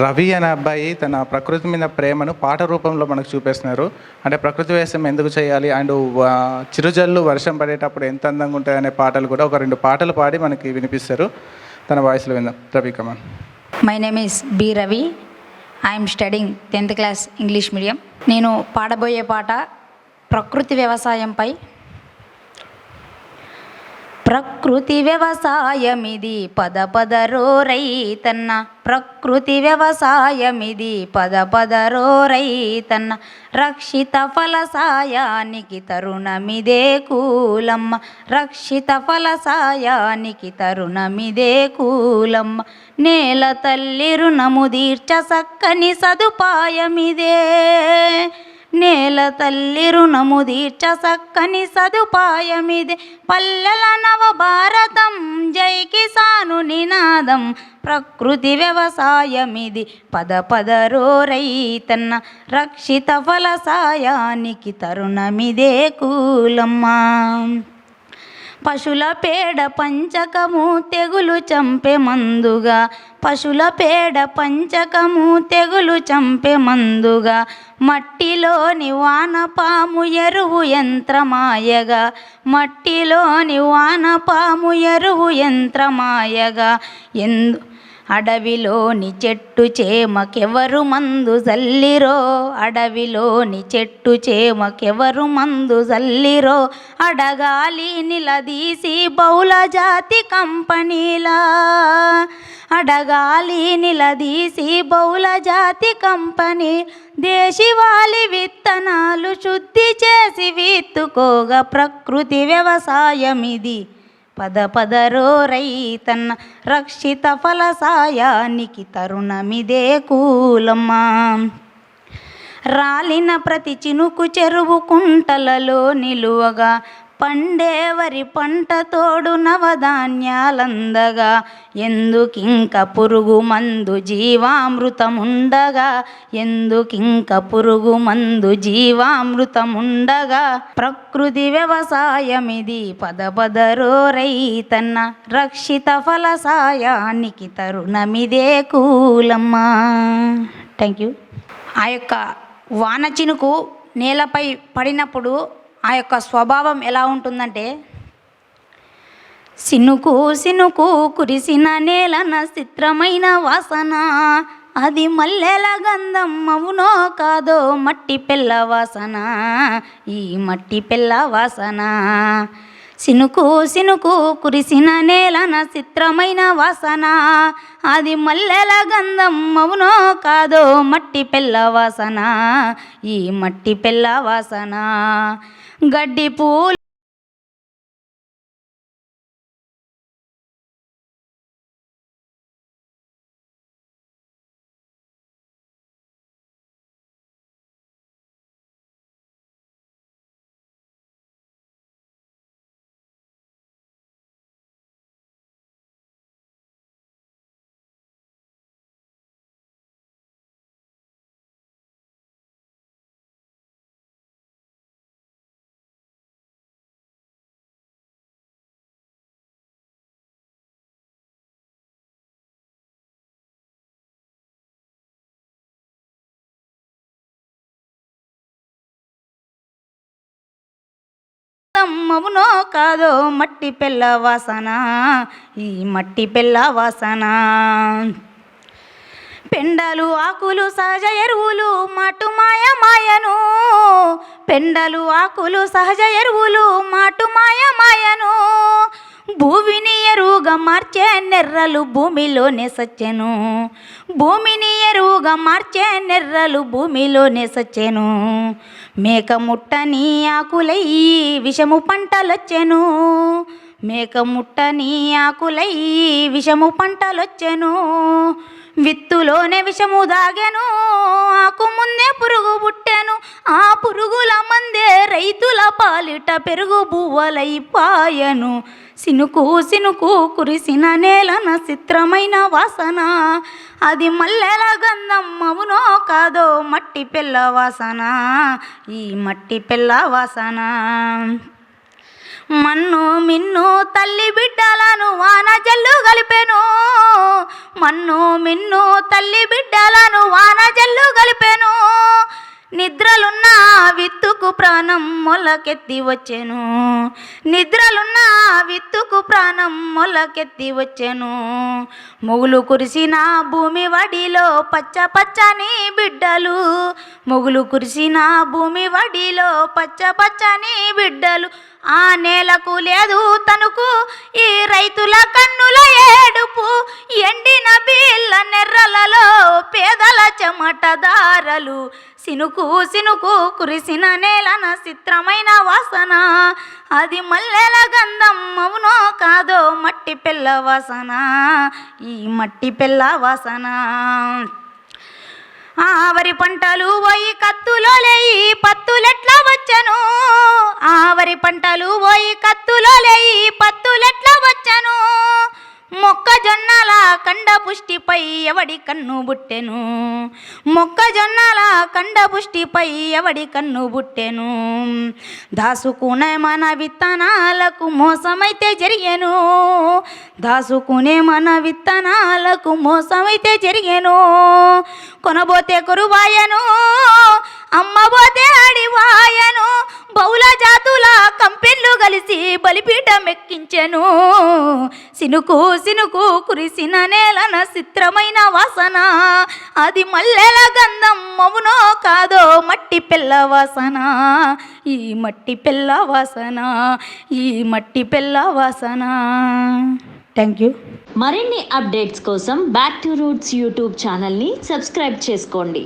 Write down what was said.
రవి అనే అబ్బాయి తన ప్రకృతి మీద ప్రేమను పాట రూపంలో మనకు చూపిస్తున్నారు. అంటే ప్రకృతి వ్యవసాయం ఎందుకు చేయాలి? అండ్ చిరుజల్లు వర్షం పడేటప్పుడు ఎంత అందంగా ఉంటుంది అనే పాటలు కూడా ఒక రెండు పాటలు పాడి మనకి వినిపిస్తారు. తన వాయిస్లో విందాం. Ravi come on my name is B Ravi I'm studying tenth class English medium నేను పాడబోయే పాట ప్రకృతి వ్యవసాయంపై ప్రకృతి వ్యవసాయం ఇది పద పదరో రైతన్న. ప్రకృతి వ్యవసాయమిది పద పదరో రైతన్న రక్షిత ఫలసాయానికి తరుణమిదే కూలమ్మ. రక్షిత ఫలసాయానికి తరుణమిదే కూలమ్మ. నేల తల్లి రుణము తీర్చ సక్కని సదుపాయమిదే. నేల తల్లి రుణము తీర్చ చక్కని సదుపాయమిదే. పల్లెల నవ భారతం జై కిసాను నినాదం ప్రకృతి వ్యవసాయమిది. పద పదరో రైతన్న. రక్షిత ఫలసాయానికి తరుణమిదే కూలమ్మా. పశుల పేడ పంచకము తెగులు చంపే మందుగా. పశుల పేడ పంచకము తెగులు చంపే మందుగా. మట్టిలోని వానపాము ఎరువు యంత్రమాయగా. మట్టిలోని వానపాము ఎరువు యంత్రమాయగా. ఎందు అడవిలోని చెట్టు చేమకెవరు మందు జల్లిరో? అడవిలోని చెట్టు చేమకెవరు మందు జల్లిరో? అడగాలి నిలదీసి బౌల జాతి కంపెనీలా. అడగాలి నిలదీసి బౌల జాతి కంపెనీ. దేశివాలి విత్తనాలు శుద్ధి చేసి విత్తుకోగా ప్రకృతి వ్యవసాయం ఇది పద పదరో రైతన్న రక్షిత ఫలసాయానికి తరుణమిదే కూలమ్మా. రాలిన ప్రతి చినుకు చెరువు కుంటలలో నిలువగా పండేవరి పంట తోడు నవధాన్యాలందగా. ఎందుకింక పురుగు మందు జీవామృతముండగా? ఎందుకింక పురుగు మందు జీవామృతముండగా? ప్రకృతి వ్యవసాయమిది పద పదరో రైతన్న. రక్షిత ఫలసాయానికి తరుణమిదే కూలమ్మా. థ్యాంక్ యూ ఆ యొక్క వాన చినుకు నేలపై పడినప్పుడు ఆ యొక్క స్వభావం ఎలా ఉంటుందంటే సినుకు సినుకు కురిసిన నేలన చిత్రమైన వాసన అది మల్లెల గంధం అవునో కాదో మట్టి పిల్ల వాసన ఈ మట్టి పిల్ల వాసన. సినుకు సినుకు కురిసిన నేలన చిత్రమైన వాసన అది మల్లెల గంధం అవునో కాదో మట్టి పిల్ల వాసన ఈ మట్టి పిల్ల వాసన. గడ్డి పూలు అమ్మవునో కాదో మట్టి పిల్ల వాసన ఈ మట్టి పిల్ల వాసన. పెండలు ఆకులు సహజ ఎరువులు మాటు మాయ మాయను. పెండలు ఆకులు సహజ ఎరువులు మాటు మాయ మాయను. భూమిని ఎరువుగా మార్చే నెర్రలు భూమిలోనే సచ్చెను. భూమిని ఎరువుగా మార్చే నెర్రలు భూమిలోనే సచ్చెను. మేక ముట్టని ఆకులై విషము పంటలొచ్చెను. మేక ముట్టని ఆకులై విషము పంటలొచ్చెను. విత్తులోనే విషము దాగెను ఆకు ముందే పురుగు పుట్టెను. ఆ పురుగుల మందే రైతుల పాలిట పెరుగు బువ్వలైపాయను సినుకు సినుకు కురిసిన నేలన చిత్రమైన వాసన. అది మల్లెల గంధం అవునో కాదో మట్టి పిల్ల వాసన. ఈ మట్టి పిల్ల వాసన. మన్ను మిన్ను తల్లి బిడ్డలను వాన జల్లు గలిపెను. మన్ను మిన్ను తల్లి బిడ్డలను వాన జల్లు గలిపెను. నిద్రలున్న విత్తుకు ప్రాణం మొలకెత్తి వచ్చెను. నిద్రలున్న విత్తుకు ప్రాణం మొలకెత్తి వచ్చెను. మొగులు కురిసిన భూమి వడిలో పచ్చ పచ్చని బిడ్డలు. మొగులు కురిసిన భూమి వడిలో పచ్చ పచ్చని బిడ్డలు. ఆ నేలకు లేదు తనుకు ఈ రైతుల కన్నుల ఏడుపు. ఎండిన బీళ్ళ నెర్రలలో చెమటదారలు సినుకు సినుకు కురిసిన నేలన చిత్రమైన వాసన. అది మల్లెల గంధం అవునో కాదో మట్టి పిల్ల వాసన. ఈ మట్టి పిల్ల వాసన. ఆవరి పంటలు పోయి కత్తులో లేయి పత్తులెట్లా వచ్చను. ఆవరి పంటలు పోయి కత్తులో లేయి పత్తులెట్లా వచ్చను. పుష్టిపై ఎవడి కన్ను బుట్టెను? మొక్కజొన్నల కండ పుష్టిపై ఎవడి కన్ను బుట్టెను? దాసుకునే మన విత్తనాలకు మోసమైతే జరిగేను. దాసుకునే మన విత్తనాలకు మోసమైతే జరిగేను. కొనబోతే కురువాయను అమ్మబోతే అడివాయను బహుళ జాతుల ఎక్కించెను సినుకు సినుకు కురిసిన నేలన చిత్రమైన వాసన. అది మల్లెల గంధం మౌనో కాదో మట్టి పిల్ల వాసన. ఈ మట్టి పిల్ల వాసన ఈ మట్టి పిల్ల వాసన. థ్యాంక్ యూ మరిన్ని అప్డేట్స్ కోసం బ్యాక్ టు రూట్స్ యూట్యూబ్ ఛానల్ని సబ్స్క్రైబ్ చేసుకోండి.